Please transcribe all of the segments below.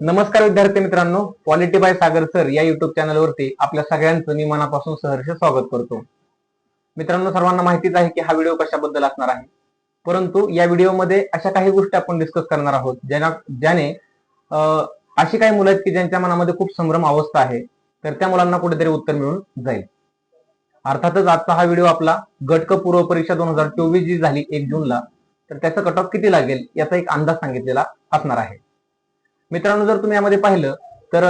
नमस्कार विद्यार्थी मित्रांनो क्वालिटी बाय सागर सर या युट्यूब चॅनलवरती आपल्या सगळ्यांचं मी मनापासून सहर्ष स्वागत करतो. मित्रांनो सर्वांना माहितीच आहे की हा व्हिडिओ कशाबद्दल असणार आहे? परंतु या व्हिडिओमध्ये अशा काही गोष्टी आपण डिस्कस करणार आहोत ज्यांना ज्याने अशी काही मुलं आहेत की ज्यांच्या मनामध्ये खूप संभ्रम अवस्था आहे तर त्या मुलांना कुठेतरी उत्तर मिळून जाईल. अर्थातच आजचा हा व्हिडिओ आपला गटक पूर्व परीक्षा दोन हजार चोवीस जी झाली एक जूनला तर त्याचा कट ऑफ किती लागेल याचा एक अंदाज सांगितलेला असणार आहे. मित्रांनो जर तुम्ही यामध्ये पाहिलं तर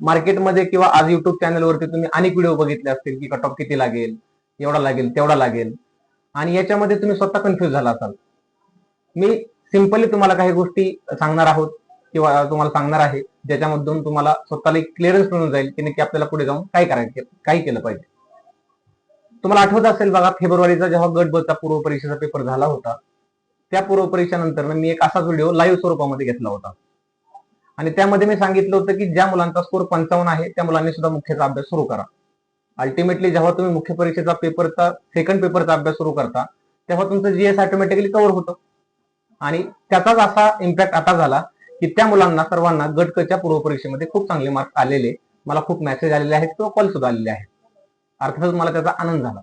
मार्केटमध्ये किंवा आज युट्यूब चॅनलवरती तुम्ही अनेक व्हिडिओ बघितले असतील की कट ऑफ किती लागेल एवढा लागेल तेवढा लागेल. आणि याच्यामध्ये तुम्ही स्वतः कन्फ्युज झाला असाल. मी सिम्पली तुम्हाला काही गोष्टी सांगणार आहोत किंवा तुम्हाला सांगणार आहे ज्याच्यामधून तुम्हाला स्वतःला एक क्लिअरन्स मिळून जाईल की नक्की आपल्याला पुढे जाऊन काय करायचं काय केलं पाहिजे. तुम्हाला आठवत असेल बघा फेब्रुवारीचा जेव्हा गट बचा पूर्व परीक्षेचा पेपर झाला होता त्या पूर्व परीक्षेनंतर मी एक असाच व्हिडिओ लाईव्ह स्वरूपामध्ये घेतला होता. आणि त्यामध्ये मी सांगितलं होतं की ज्या मुलांचा स्कोर पंचावन्न आहे त्या मुलांनी सुद्धा मुख्यचा अभ्यास सुरू करा. अल्टिमेटली जेव्हा तुम्ही मुख्य परीक्षेचा पेपरचा सेकंड पेपरचा अभ्यास सुरू करता तेव्हा तुमचं जीएस ऑटोमॅटिकली कव्हर होतं. आणि त्याचाच असा इम्पॅक्ट आता झाला की त्या मुलांना सर्वांना गटकच्या पूर्व परीक्षेमध्ये खूप चांगले मार्क्स आलेले मला खूप मेसेज आलेले आहेत किंवा कॉल सुद्धा आलेले आहेत. अर्थातच मला त्याचा आनंद झाला.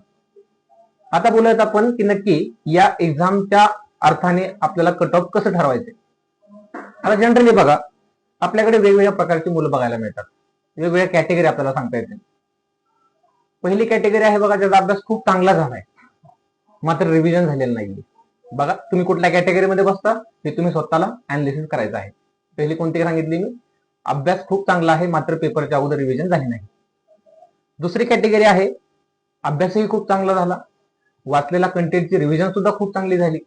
आता बोलूयात आपण की नक्की या एक्झामच्या अर्थाने आपल्याला कट ऑफ कसं ठरवायचे आता जनरली बघा आपल्याकडे वेगवेगळ्या प्रकारची मुलं बघायला मिळतात. वेगवेगळ्या कॅटेगरी आपल्याला सांगता येतील. पहिली कॅटेगरी आहे बघा ज्याचा अभ्यास खूप चांगला झालाय. मात्र रिव्हिजन झालेलं नाहीये. बघा तुम्ही कुठल्या कॅटेगरीमध्ये बसता हे तुम्ही स्वतःला अनालिसिस करायचं आहे. पहिली कोणती सांगितली मी? अभ्यास खूप चांगला आहे मात्र पेपरच्या अगोदर रिव्हिजन झाली नाही. दुसरी कॅटेगरी आहे अभ्यासही खूप चांगला झाला. वाचलेला कंटेंटची रिव्हिजन सुद्धा खूप चांगली झाली.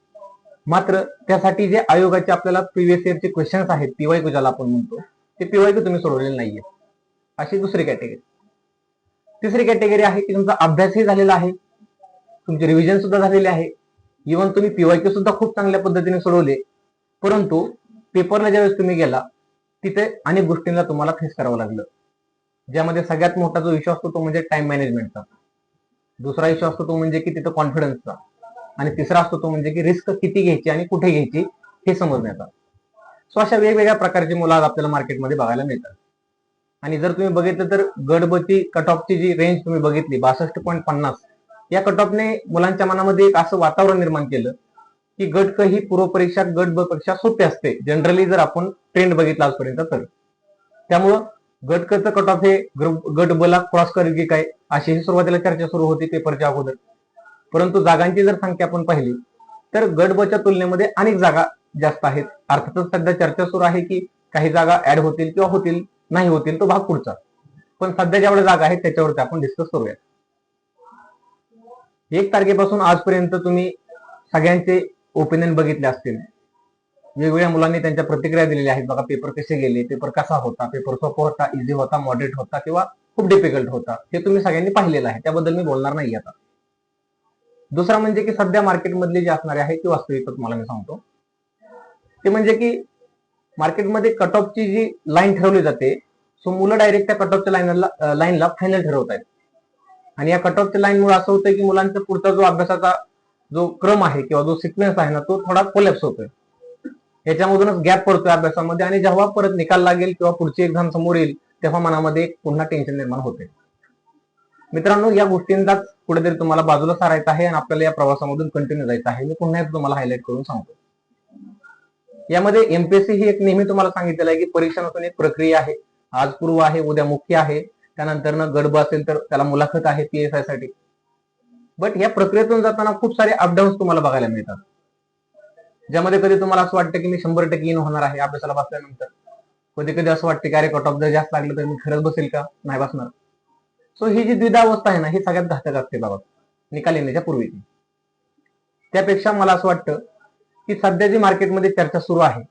मात्र त्यासाठी जे आयोगाचे आपल्याला प्रिव्हियस इयरचे क्वेश्चन्स आहेत पीवाय ज्याला आपण म्हणतो ते पीवाय तुम्ही सोडवलेले नाहीये. अशी दुसरी कॅटेगरी तिसरी कॅटेगरी आहे की तुमचा अभ्यासही झालेला आहे. तुमचे रिव्हिजन सुद्धा झालेले आहे. इव्हन तुम्ही पीवाय सुद्धा खूप चांगल्या पद्धतीने सोडवले. परंतु पेपरला ज्यावेळेस तुम्ही गेला तिथे अनेक गोष्टींना तुम्हाला फेस करावं लागलं. ज्यामध्ये सगळ्यात मोठा जो इश्यू असतो तो म्हणजे टाइम मॅनेजमेंटचा दुसरा इश्यू असतो तो म्हणजे की तिथं कॉन्फिडन्सचा आणि तिसरा असतो तो म्हणजे की रिस्क किती घ्यायची आणि कुठे घ्यायची हे समजण्याचा सो अशा वेगवेगळ्या प्रकारची मुलं आज आपल्याला मार्केटमध्ये बघायला मिळतात. आणि जर तुम्ही बघितलं तर गडबती कट ऑफची जी रेंज तुम्ही बघितली बासष्ट पॉईंट पन्नास या कट ऑफने मुलांच्या मनामध्ये एक असं वातावरण निर्माण केलं की गट क ही पूर्वपरीक्षा गट ब परीक्षा सोपी असते. जनरली जर आपण ट्रेंड बघितला आजपर्यंत तर. त्यामुळं गट कट ऑफ हे ग्रुप- गट बला क्रॉस करेल की काय? अशी ही सुरुवातीला चर्चा सुरू होती पेपरच्या अगोदर. परंतु जागांची जर संख्या आपण पाहिली तर गट बच्या तुलनेमध्ये अनेक जागा जास्त आहेत. अर्थातच सध्या चर्चा सुरू आहे की काही जागा ऍड होतील किंवा होतील नाही होतील तो भाग पुढचा. पण सध्या जेवढ्या जागा आहेत त्याच्यावरती आपण डिस्कस करूया एक तारखेपासून आजपर्यंत तुम्ही सगळ्यांचे ओपिनियन बघितले असतील. वेगवेगळ्या मुलांनी त्यांच्या प्रतिक्रिया दिलेल्या आहेत. बघा पेपर कसे गेले पेपर कसा होता पेपर सोपा होता इझी होता मॉडरेट होता किंवा खूप डिफिकल्ट होता हे तुम्ही सगळ्यांनी पाहिलेलं आहे. त्याबद्दल मी बोलणार नाही आता. दुसरा म्हणजे की सध्या मार्केटमधली जी असणारे आहे ती वास्तविकता तुम्हाला मी सांगतो. ते म्हणजे की मार्केटमध्ये कट ऑफची जी लाईन ठरवली जाते सो मुलं डायरेक्ट त्या कट ऑफच्या लाईनला लाईनला फायनल ठरवत आहेत. आणि या कट ऑफच्या लाईनमुळे असं होतं की मुलांचा पुढचा जो अभ्यासाचा जो क्रम आहे किंवा जो सिक्वेन्स आहे ना तो थोडा कोलॅप्स होतोय. याच्यामधूनच गॅप पडतोय अभ्यासामध्ये आणि जेव्हा परत निकाल लागेल किंवा पुढची एक्झाम समोर येईल तेव्हा मनामध्ये पुन्हा टेन्शन निर्माण होते. मित्रांनो या गोष्टींचाच कुठेतरी तुम्हाला बाजूला सारायचं आहे आणि आपल्याला या प्रवासामधून कंटिन्यू जायचं आहे. मी पुन्हा एकदा तुम्हाला हायलाईट करून सांगतो. यामध्ये एमपीएससी ही एक नेहमी तुम्हाला सांगितलेलं आहे की परीक्षा नसून एक प्रक्रिया आहे. आज पूर्व आहे उद्या मुख्य आहे. त्यानंतर गडब असेल तर त्याला मुलाखत आहे पीएसआयसाठी. बट या प्रक्रियेतून जाताना खूप सारे अपडाऊन्स तुम्हाला बघायला मिळतात. ज्यामध्ये कधी तुम्हाला असं वाटतं की मी शंभर टक्के इन होणार आहे अभ्यासाला बसल्यानंतर. कधी कधी असं वाटतं की अरे कट ऑफ जर जास्त लागलं तर मी खरंच बसेल का? नाही बसणार. सो ही जी द्विधावस्था आहे ना ही सगळ्यात घातक असते बाबा. निकाल येण्याच्या पूर्वीची त्यापेक्षा मला असं वाटतं की सध्या जी मार्केटमध्ये चर्चा सुरू आहे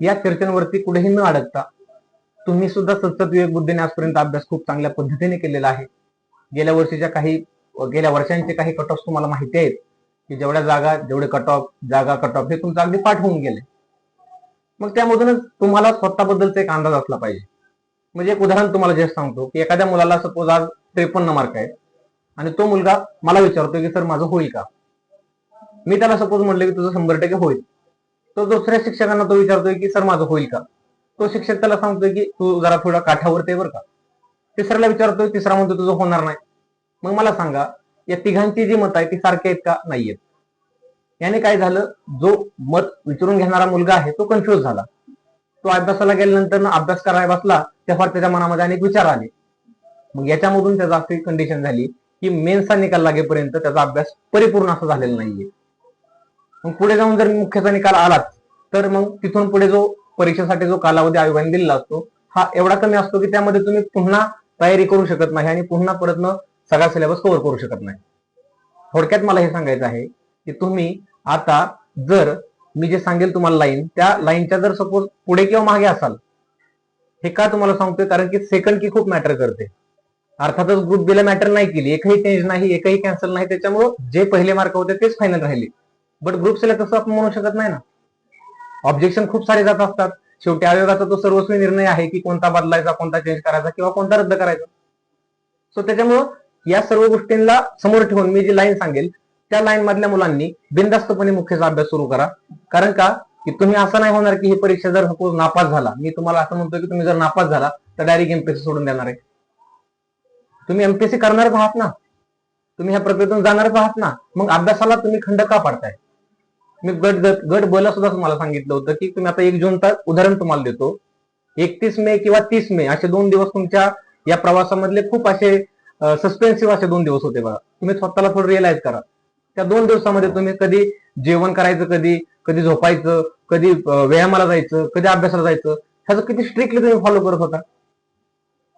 या चर्चेवरती कुठेही न अडकता तुम्ही सुद्धा सतत विवेक बुद्धीने आजपर्यंत अभ्यास खूप चांगल्या पद्धतीने केलेला आहे. गेल्या वर्षीच्या काही गेल्या वर्षांचे काही कट ऑफ तुम्हाला माहिती आहेत की जेवढ्या जागा जेवढे कट ऑफ जागा कट ऑफ हे तुमचं अगदी पाठ होऊन गेले. मग त्यामधूनच तुम्हाला स्वतःबद्दलचा एक अंदाज असला पाहिजे. म्हणजे एक उदाहरण तुम्हाला जे सांगतो की एखाद्या मुलाला सपोज आज त्रेपन्न मार्क आहे आणि तो मुलगा मला विचारतो की सर माझं होईल का? मी त्याला सपोज म्हटलं की तुझं शंभर टक्के होईल. तो दुसऱ्या शिक्षकांना तो विचारतोय की सर माझं होईल का? तो शिक्षक त्याला सांगतोय की तू जरा थोडा काठावर ते बरं का. तिसऱ्याला विचारतोय तिसरा म्हणतो तुझं होणार नाही. मग मला सांगा या तिघांची जी मत आहे ती सारखी आहेत का? नाहीयेत. याने काय झालं जो मत विचारून घेणारा मुलगा आहे तो कन्फ्युज झाला. तो अभ्यासाला गेल्यानंतर अभ्यास करायला बसला तेव्हा त्याच्या मनामध्ये अनेक विचार आले. मग याच्यामधून त्याचा अशी कंडिशन झाली की मेन्सचा निकाल लागेपर्यंत त्याचा अभ्यास परिपूर्ण असा झालेला नाहीये. मग पुढे जाऊन जर मुख्यचा निकाल आलाच तर मग तिथून पुढे जो परीक्षेसाठी जो कालावधी आयोगाने दिलेला असतो हा एवढा कमी असतो की त्यामध्ये तुम्ही पुन्हा तयारी करू शकत नाही आणि पुन्हा परत सगळा सिलेबस कव्हर करू शकत नाही. थोडक्यात मला हे सांगायचं आहे की तुम्ही आता जर मी जे सांगेल तुम्हाला लाईन त्या लाईनच्या जर सपोज पुढे किंवा मागे असाल हे का तुम्हाला सांगतोय? कारण की सेकंड की खूप मॅटर करते. अर्थातच ग्रुप बीला मॅटर नाही केली एकही चेंज नाही एकही कॅन्सल नाही त्याच्यामुळं जे पहिले मार्क होते तेच फायनल राहिले. बट ग्रुप सीला तसं आपण म्हणू शकत नाही ना. ऑब्जेक्शन खूप सारे जात असतात. शेवटी आयोगाचा तो सर्वस्वी निर्णय आहे की कोणता बदलायचा कोणता चेंज करायचा किंवा कोणता रद्द करायचा. सो त्याच्यामुळं या सर्व गोष्टींना समोर ठेवून मी जी लाईन सांगेल त्या लाईन मधल्या मुलांनी बिनधास्तपणे मुख्यचा अभ्यास सुरू करा. कारण का? की तुम्ही असं नाही होणार की ही परीक्षा जर सपोज नापास झाला मी तुम्हाला असं म्हणतो की तुम्ही जर नापास झाला तर डायरेक्ट एमपीएससी सोडून देणार आहे. तुम्ही एमपीएससी करणारच आहात ना. तुम्ही ह्या प्रक्रियेतून जाणारच आहात ना. मग अभ्यासाला तुम्ही खंड का पाडताय? मी गट गट गट बला सुद्धा तुम्हाला सांगितलं होतं की तुम्ही आता एक जूनचा उदाहरण तुम्हाला देतो. एकतीस मे किंवा तीस मे असे दोन दिवस तुमच्या या प्रवासामधले खूप असे सस्पेन्सिव्ह असे दोन दिवस होते बघा. तुम्ही स्वतःला थोडं रिअलाइज करा. त्या दोन दिवसामध्ये तुम्ही कधी जेवण करायचं कधी कधी झोपायचं कधी व्यायामाला जायचं कधी अभ्यासाला जायचं ह्याचं किती स्ट्रिक्टली तुम्ही फॉलो करत होता?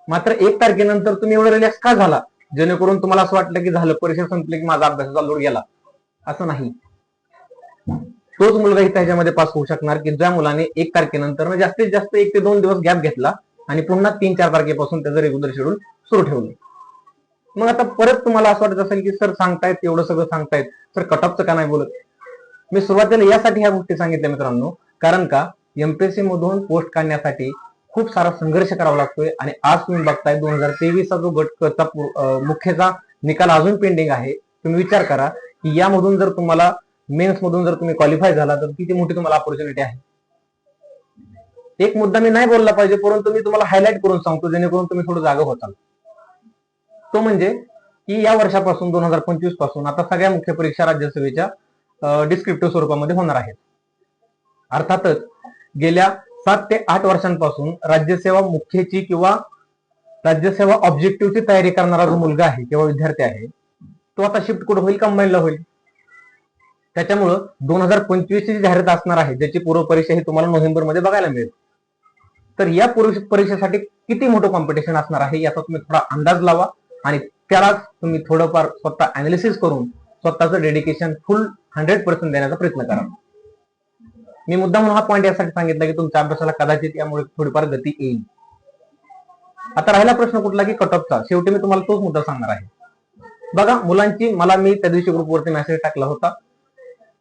मात्र एक तारखेनंतर तुम्ही एवढं रिलॅक्स का झाला? जेणेकरून तुम्हाला असं वाटलं की झालं परीक्षा संपली की माझा अभ्यासाचा लोड गेला. असं नाही. तोच मुलगा इथं ह्याच्यामध्ये पास होऊ शकणार की ज्या मुलाने एक तारखेनंतर म्हणजे जास्तीत जास्त एक ते दोन दिवस गॅप घेतला आणि पुन्हा तीन चार तारखेपासून त्याचं रेग्युलर शेड्यूल सुरू ठेवलं. मग आता परत तुम्हाला असं वाटत असेल की सर सांगतायत एवढं सगळं सांगतायत. सर कटअपचं का नाही बोलत? मी सुरुवातीला यासाठी ह्या गोष्टी सांगितल्या मित्रांनो. कारण का एमपीएससी मधून पोस्ट काढण्यासाठी खूप सारा संघर्ष करावा लागतोय. आणि आज तुम्ही बघताय दोन हजार तेवीसचा जो गटचा मुख्यचा निकाल अजून पेंडिंग आहे. तुम्ही विचार करा की यामधून जर तुम्हाला मेन्स मधून जर तुम्ही क्वालिफाय झाला तर किती मोठी तुम्हाला ऑपॉर्च्युनिटी आहे? एक मुद्दा मी नाही बोलला पाहिजे परंतु मी तुम्हाला हायलाइट करून सांगतो जेणेकरून तुम्ही थोडं जागा होताल. तो म्हणजे की या वर्षापासून दोन हजार पंचवीसपासून आता सगळ्या मुख्य परीक्षा राज्यसभेच्या डिस्क्रिप्टिव्ह स्वरूपामध्ये होणार आहेत. अर्थातच गेल्या सात ते आठ वर्षांपासून राज्यसेवा मुख्यची किंवा राज्यसेवा ऑब्जेक्टिव्हची तयारी करणारा जो मुलगा आहे किंवा विद्यार्थी आहे तो आता शिफ्ट कुठं होईल? कंबाईनला होईल. त्याच्यामुळं दोन हजार पंचवीस ची जाहिरात असणार आहे ज्याची पूर्व परीक्षा ही तुम्हाला नोव्हेंबरमध्ये बघायला मिळेल. तर या पूर्व परीक्षेसाठी किती मोठं कॉम्पिटिशन असणार आहे याचा तुम्ही थोडा अंदाज लावा. आणि त्यालाच तुम्ही थोडंफार स्वतः अनालिसिस करून स्वतःचं डेडिकेशन फुल हंड्रेड पर्सेंट देण्याचा प्रयत्न करा. मी मुद्दा म्हणून हा पॉईंट यासाठी सांगितला की तुमच्या अभ्यासाला कदाचित यामुळे थोडीफार गती येईल. आता राहिला प्रश्न कुठला की कट ऑफचा शेवटी मी तुम्हाला तोच मुद्दा सांगणार आहे. बघा मुलांची मला मी त्या दिवशी ग्रुपवरती मेसेज टाकला होता.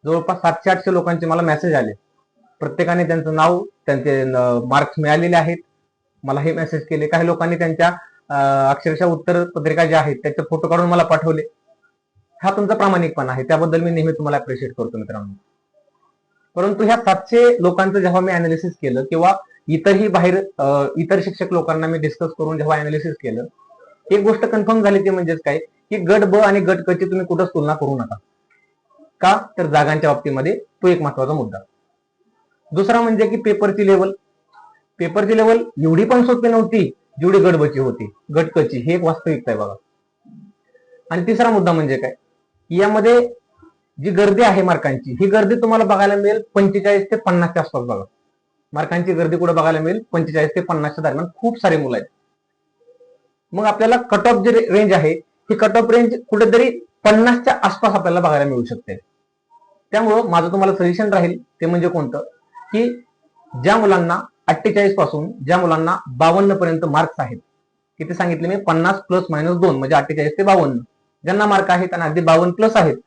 जवळपास सातशे आठशे लोकांचे मला मेसेज आले. प्रत्येकाने त्यांचं नाव त्यांचे मार्क्स मिळालेले आहेत. मला हे मेसेज केले. काही लोकांनी त्यांच्या अक्षरशः उत्तर पत्रिका ज्या आहेत त्याचे फोटो काढून मला पाठवले. हा तुमचा प्रामाणिकपणा आहे त्याबद्दल मी नेहमी तुम्हाला अप्रिशिएट करतो मित्रांनो. परंतु ह्या सातशे लोकांचं जेव्हा मी अनालिसिस केलं किंवा इतरही बाहेर इतर शिक्षक लोकांना मी डिस्कस करून जेव्हा अनालिसिस केलं एक गोष्ट कन्फर्म झाली ती म्हणजेच काय? की गट ब आणि गट क ची तुम्ही कुठंच तुलना करू नका. का? तर जागांच्या बाबतीमध्ये तो एक महत्त्वाचा मुद्दा. दुसरा म्हणजे की पेपरची लेवल पेपरची लेवल एवढी पण सोपी नव्हती जेवढी गडबची होती गटकची हे एक वास्तविकता आहे बघा. आणि तिसरा मुद्दा म्हणजे काय? यामध्ये जी गर्दी आहे मार्कांची ही गर्दी तुम्हाला बघायला मिळेल पंचेचाळीस ते पन्नासच्या आसपास बघा. मार्कांची गर्दी कुठे बघायला मिळेल? पंचेचाळीस ते पन्नासच्या दरम्यान खूप सारे मुलं आहेत. मग आपल्याला कट ऑफ जी रेंज आहे ही कट ऑफ रेंज कुठेतरी पन्नासच्या आसपास आपल्याला बघायला मिळू शकते. त्यामुळं माझं तुम्हाला सजेशन राहील ते म्हणजे कोणतं? की ज्या मुलांना अठ्ठेचाळीसपासून ज्या मुलांना बावन्न पर्यंत मार्क्स आहेत. किती सांगितले मी? पन्नास प्लस मायनस दोन म्हणजे अठ्ठेचाळीस ते बावन्न. ज्यांना मार्क आहेत आणि अगदी बावन्न प्लस आहेत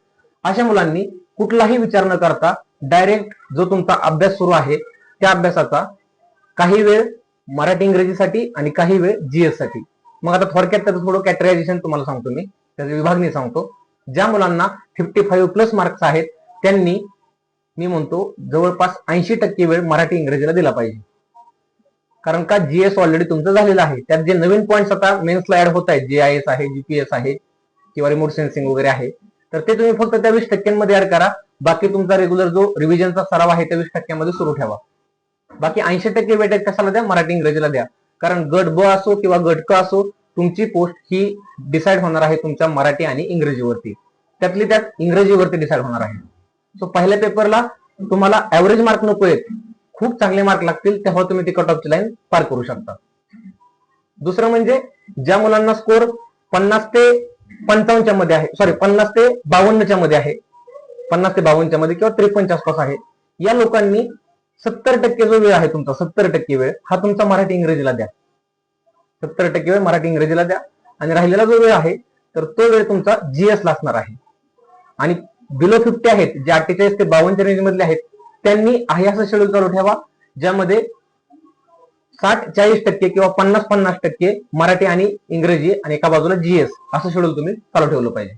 अशा मुलांनी कुठलाही विचार न करता डायरेक्ट जो तुमचा अभ्यास सुरू आहे त्या अभ्यासाचा काही वेळ मराठी इंग्रजीसाठी आणि काही वेळ जीएससाठी. मग आता थोडक्यात त्याचं थोडं कॅटरायझेशन तुम्हाला सांगतो मी. त्याची विभागणी सांगतो. ज्या मुलांना फिफ्टी फाईव्ह प्लस मार्क्स आहेत त्यांनी मी म्हणतो जवळपास ऐंशी टक्के वेळ मराठी इंग्रजीला दिला पाहिजे. कारण का जीएस ऑलरेडी तुमचं झालेलं आहे. त्यात जे नवीन पॉईंट्स आता मेन्सला ऍड होत आहेत जे आय एस आहे जीपीएस आहे किंवा रिमोट सेन्सिंग वगैरे आहे तर ते तुम्ही फक्त त्या वीस टक्क्यांमध्ये ऍड करा. बाकी तुमचा रेग्युलर जो रिव्हिजनचा सराव आहे त्या वीस टक्क्यांमध्ये सुरू ठेवा. बाकी ऐंशी टक्के वेटेज कशाला द्या? मराठी इंग्रजीला द्या. कारण गट ब असो किंवा गट क असो तुमची पोस्ट ही डिसाईड होणार आहे तुमच्या मराठी आणि इंग्रजीवरती. त्यातली त्यात इंग्रजीवरती डिसाईड होणार आहे. सो पहिल्या पेपरला तुम्हाला ऍव्हरेज मार्क नको आहेत. खूप चांगले मार्क लागतील तेव्हा तुम्ही ती कट ऑफची लाईन पार करू शकता. दुसरं म्हणजे ज्या मुलांना स्कोर पन्नास ते पंचावन्नच्या मध्ये आहे सॉरी पन्नास ते बावन्नच्या मध्ये आहे पन्नास ते बावन्नच्या मध्ये किंवा त्रेपन्नच्या आसपास आहे या लोकांनी सत्तर टक्के जो वेळ आहे तुमचा सत्तर टक्के वेळ हा तुमचा मराठी इंग्रजीला द्या. सत्तर टक्के वेळ मराठी इंग्रजीला द्या. आणि राहिलेला जो वेळ आहे तर तो वेळ तुमचा जीएसला असणार आहे. आणि बिलो फिफ्टी आहेत जे अठ्ठेचाळीस ते बावन्नच्या रेंजमधले आहेत त्यांनी आहे असं शेड्यूल चालू ठेवा ज्यामध्ये साठ चाळीस टक्के किंवा पन्नास पन्नास टक्के मराठी आणि इंग्रजी आणि एका बाजूला जीएस असं शेड्यूल तुम्ही चालू ठेवलं पाहिजे.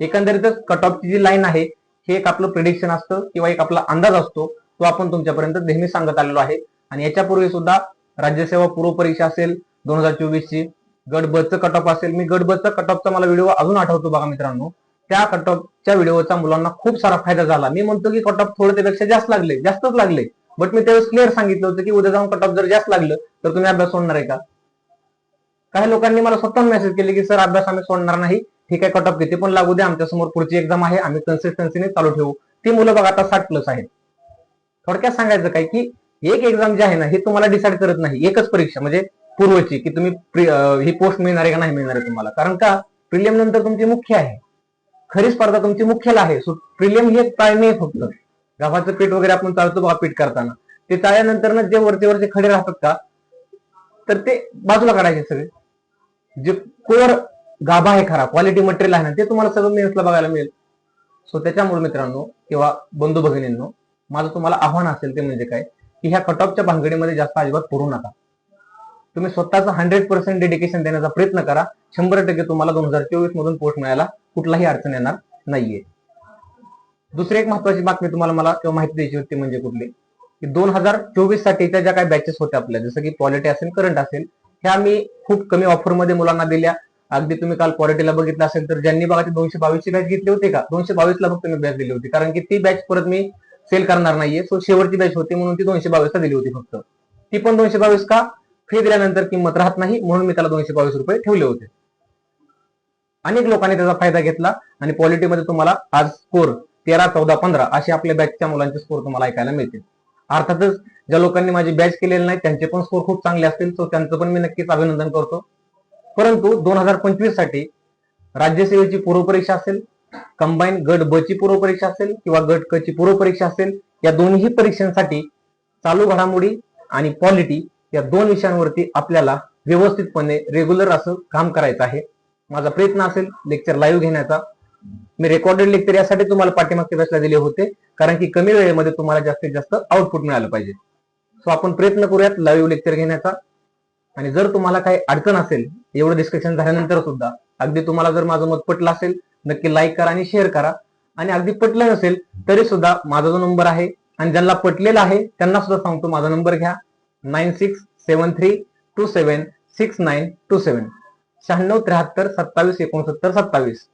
एकंदरीतच कट ऑफची जी लाईन आहे हे एक आपलं प्रिडिक्शन असतं किंवा एक आपला अंदाज असतो तो आपण तुमच्यापर्यंत नेहमी सांगत आलेलो आहे. आणि याच्यापूर्वी सुद्धा राज्यसेवा पूर्व परीक्षा असेल दोन हजार चोवीस ची गट बचं कट ऑफ असेल मी गट बचं कट ऑफचा मला व्हिडिओ अजून आठवतो बघा मित्रांनो. त्या कट ऑफच्या व्हिडिओचा मुलांना खूप सारा फायदा झाला. मी म्हणतो की कट ऑफ थोडं त्यापेक्षा जास्त लागले जास्तच लागले. बट मी त्यावेळेस क्लिअर सांगितलं होतं की उद्या जाऊन कट ऑफ जर जास्त लागलं तर तुम्ही अभ्यास सोडणार आहे का? काही लोकांनी मला स्वतः मेसेज केले की सर अभ्यास आम्ही सोडणार नाही. ठीक आहे कट ऑफ किती पण लागू द्या आमच्यासमोर पुढची एक्झाम आहे आम्ही कन्सिस्टन्सीने चालू ठेवू. ती मुलं बघा आता साठ प्लस आहेत. थोडक्यात सांगायचं काय की एक एक्झाम जे आहे ना हे तुम्हाला डिसाईड करत नाही. एकच परीक्षा म्हणजे पूर्वची की तुम्ही ही पोस्ट मिळणार आहे का नाही मिळणार आहे तुम्हाला. कारण का? प्रिलियम नंतर तुमची मुख्य आहे. खरी स्पर्धा तुमची मुख्यला आहे. सो प्रिलियम हे टाळणे फक्त. गव्हाचं पीठ वगैरे आपण चालतो बघा पीठ करताना. ते चाळल्यानंतर ना जे वरचे वरचे खडे राहतात का तर ते बाजूला काढायचे सगळे. जे कोर गाभा आहे खरा क्वालिटी मटेरियल आहे ना ते तुम्हाला सगळं मेन्सला बघायला मिळेल. सो त्याच्यामुळे मित्रांनो किंवा बंधू भगिनींनो माझं तुम्हाला आव्हान असेल ते म्हणजे काय की ह्या कट ऑफच्या भानगडीमध्ये जास्त अजिबात करू नका. तुम्ही स्वतःचं हंड्रेड पर्सेंट डेडिकेशन देण्याचा प्रयत्न करा. शंभर टक्के तुम्हाला दोन हजार चोवीस मधून पोस्ट मिळायला कुठलाही अडचण येणार नाहीये. दुसरी एक महत्वाची बातमी तुम्हाला मला किंवा माहिती द्यायची होती म्हणजे कुठली? की दोन हजार चोवीस साठीच्या ज्या काही बॅचेस होत्या आपल्या जसं की पॉलिटी असेल करंट असेल ह्या मी खूप कमी ऑफरमध्ये मुलांना दिल्या. अगदी तुम्ही काल क्वालिटीला बघितलं असेल तर ज्यांनी बघा ती दोनशे बावीसची बॅच घेतली होती का? दोनशे बावीसला फक्त मी बॅच दिली होती. कारण की ती बॅच परत मी सेल करणार नाहीये. सो शेवटची बॅच होती म्हणून ती दोनशे बावीसला दिली होती फक्त. ती पण दोनशे बावीस का? फी दिल्यानंतर किंमत राहत नाही म्हणून मी त्याला दोनशे बावीस रुपये ठेवले होते. अनेक लोकांनी त्याचा फायदा घेतला आणि पॉलिटीमध्ये तुम्हाला आज स्कोर तेरा चौदा पंधरा असे आपल्या बॅचच्या मुलांचे स्कोर तुम्हाला ऐकायला मिळतील अर्थातच ज्या लोकांनी माझी बॅच केलेली नाही त्यांचे पण स्कोर खूप चांगले असतील तो त्यांचं पण मी नक्कीच अभिनंदन करतो. परंतु दोन हजार पंचवीससाठी राज्यसेवेची पूर्वपरीक्षा असेल कंबाईन गट ब ची पूर्वपरीक्षा असेल किंवा गट क ची पूर्वपरीक्षा असेल या दोन्ही परीक्षांसाठी चालू घडामोडी आणि पॉलिटी या दोन विषयांवरती आपल्याला व्यवस्थितपणे रेग्युलर असं काम करायचं आहे. माझा प्रयत्न असेल लेक्चर लाईव्ह घेण्याचा. मी रेकॉर्डेड लेक्चर यासाठी तुम्हाला पाठीमागच्या बॅचला दिले होते कारण की कमी वेळेमध्ये तुम्हाला जास्तीत जास्त आउटपुट मिळालं पाहिजे. सो आपण प्रयत्न करूयात लाईव्ह लेक्चर घेण्याचा. आणि जर तुम्हाला काही अडचण असेल एवढं डिस्कशन झाल्यानंतर सुद्धा अगदी तुम्हाला जर माझं मत पटलं असेल नक्की लाईक करा आणि शेअर करा. आणि अगदी पटलं नसेल तरी सुद्धा माझा जो नंबर आहे आणि ज्यांना पटलेला आहे त्यांना सुद्धा सांगतो माझा नंबर घ्या. Nine six seven three two seven six nine two seven. शहाण्णव त्र्याहत्तर सत्तावीस एकोणसत्तर सत्तावीस.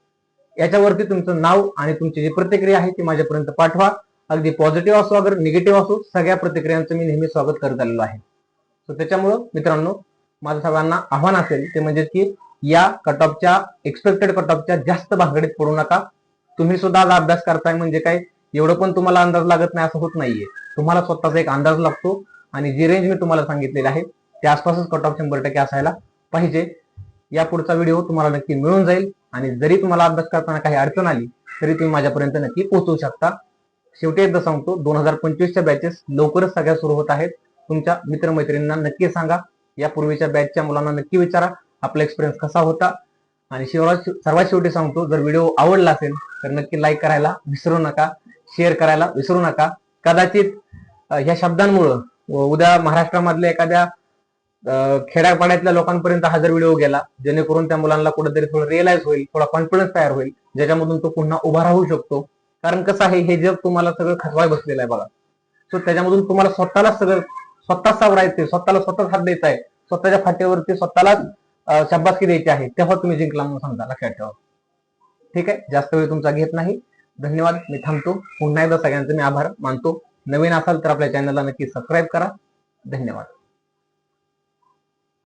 याच्यावरती तुमचं नाव आणि तुमची जी प्रतिक्रिया आहे ती माझ्यापर्यंत पाठवा. अगदी पॉझिटिव्ह असो अगर निगेटिव्ह असो सगळ्या प्रतिक्रियांचं मी नेहमी स्वागत करत आलेलो आहे. सो त्याच्यामुळं मित्रांनो माझं सगळ्यांना आव्हान असेल ते म्हणजे की या कट ऑफच्या एक्सपेक्टेड कट ऑफच्या जास्त भागडीत पडू नका. तुम्ही सुद्धा आज अभ्यास करताय म्हणजे काय एवढं पण तुम्हाला अंदाज लागत नाही असं होत नाहीये. तुम्हाला स्वतःचा एक अंदाज लागतो. आणि जी रेंज मी तुम्हाला सांगितलेली आहे त्या आसपासच कट ऑफ शंभर टक्के असायला पाहिजे. या पुढचा व्हिडिओ तुम्हाला नक्की मिळून जाईल आणि जरी तुम्हाला अभ्यास करताना काही अडचण आली तरी तुम्ही माझ्यापर्यंत नक्की पोहोचवू शकता. शेवटी एकदा सांगतो दोन हजार पंचवीसच्या बॅचेस लवकरच सगळ्या सुरू होत आहेत. तुमच्या मित्रमैत्रिणींना नक्की सांगा. या पूर्वीच्या बॅचच्या मुलांना नक्की विचारा आपला एक्सपिरियन्स कसा होता. आणि शेवट सर्वात शेवटी सांगतो जर व्हिडिओ आवडला असेल तर नक्की लाईक करायला विसरू नका शेअर करायला विसरू नका. कदाचित ह्या शब्दांमुळं उद्या महाराष्ट्रामधल्या एखाद्या खेड्यापाड्यातल्या लोकांपर्यंत हा जर व्हिडिओ गेला जेणेकरून त्या मुलांना कुठेतरी थोडं रिअलाइज होईल थोडा कॉन्फिडन्स तयार होईल ज्याच्यामधून तो पुन्हा उभा राहू शकतो. कारण कसं आहे हे जग तुम्हाला सगळं खचवाय बसलेलं आहे बघा. सो त्याच्यामधून तुम्हाला स्वतःला सगळं स्वतः सावरायचं स्वतःला स्वतःच हात द्यायचा आहे. स्वतःच्या फाट्यावरती स्वतःलाच अं, शाबासकी द्यायची आहे. तेव्हा तुम्ही जिंकला म्हणून सांगता लक्षात ठेवा. ठीक आहे? जास्त वेळ तुमचा घेत नाही. धन्यवाद. मी थांबतो. पुन्हा एकदा सगळ्यांचे मी आभार मानतो. नवीन असाल तर आपल्या चॅनलला नक्की सबस्क्राईब करा. धन्यवाद.